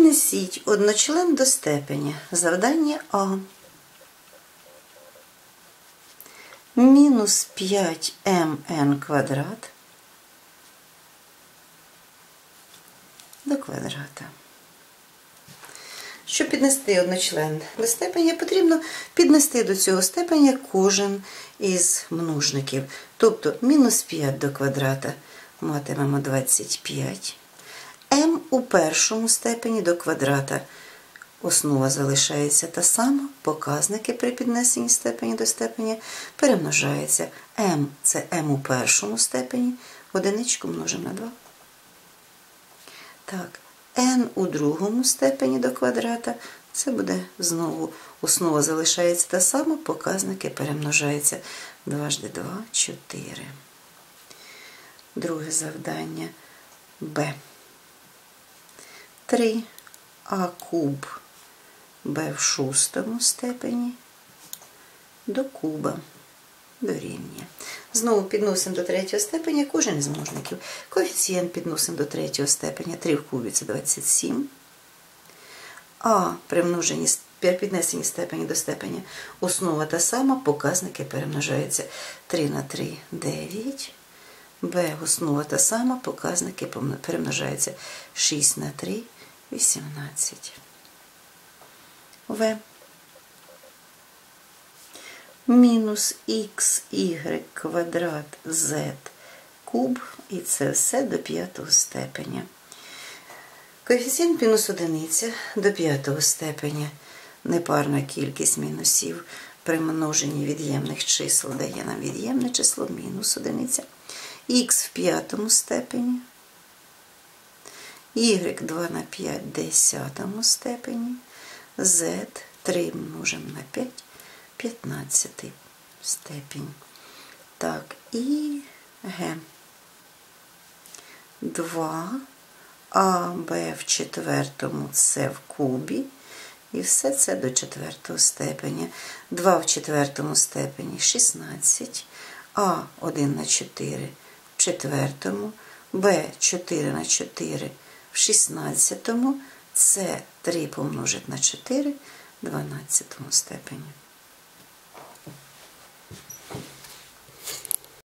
Піднесіть одночлен до степеня. Завдання А. Мінус 5mn квадрат до квадрата. Щоб піднести одночлен до степеня, потрібно піднести до цього степеня кожен із множників. Тобто мінус 5 до квадрата матимемо 25. M у першому степені до квадрата. Основа залишається та сама, показники при піднесенні степені до степеня перемножаються. m це m у першому степені, одиничку множимо на 2. Так, n у другому степені до квадрата, це буде знову основа залишається та сама, показники перемножаються. 2 жди 2, 4. Друге завдання b. 3 а куб b в шостому степені до куба дорівнює. Знову підносимо до третього степеня кожен із множників. Коефіцієнт підносимо до третього степеня. 3 в кубі це 27. А при множенні піднесенні степені до степеня основа та сама, показники перемножаються 3 на 3 9. Б основа та сама, показники перемножаються 6 на 3 18. В мінус xy квадрат z куб, і це все до п'ятого степеня. Коефіцієнт мінус одиниця до п'ятого степеня. Непарна кількість мінусів при множенні від'ємних чисел дає нам від'ємне число мінус одиниця. Х в п'ятому степені. Y 2 на 5 десятому степені. Z 3 множимо на 5 15 степінь. Так, і Г. 2, А, Б в четвертому С в кубі. І все це до четвертого степеня. 2 в четвертому степені 16, А 1 на 4 в четвертому, Б 4 на 4 в 16, С 3 помножить на 4 в 12 степені.